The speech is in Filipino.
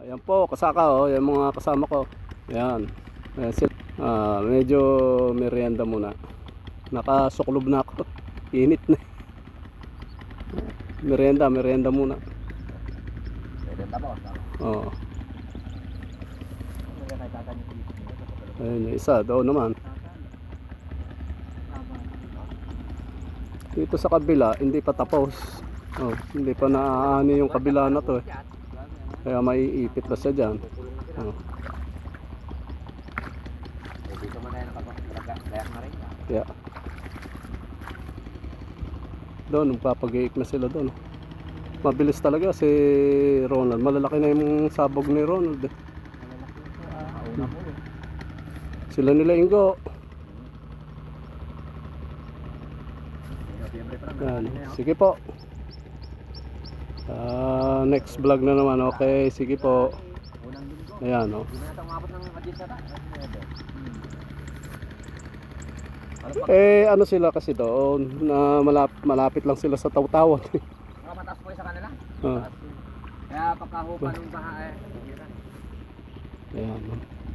Ayan po, kasaka oh, yung mga kasama ko. Ayan. Ayan sila. Ah, medyo merienda muna. Nakasuklob na ako. Init na. Merienda, merienda muna. Pwede tapos. Oo. Ayun, yung isa doon naman. Dito sa kabila, hindi pa tapos. Oh, hindi pa naaani yung kabila na to eh. Kaya maiipit na siya dyan. Rin. yeah. Doon, magpapag na sila doon. Mabilis talaga si Ronald. Malalaki na yung sabog ni Ronald. eh. Mo eh. Sila nila Ingo. Yan. Sige po. Ah, next vlog na naman. Okay, sige po. Ayan, oh. Ano pa? Eh, ano sila kasi doon, na malap, malapit lang sila sa tawtawan. Mga mataas po sa kanila. Ah. Kaya pagkahupa ng baha eh. Ayan. oh.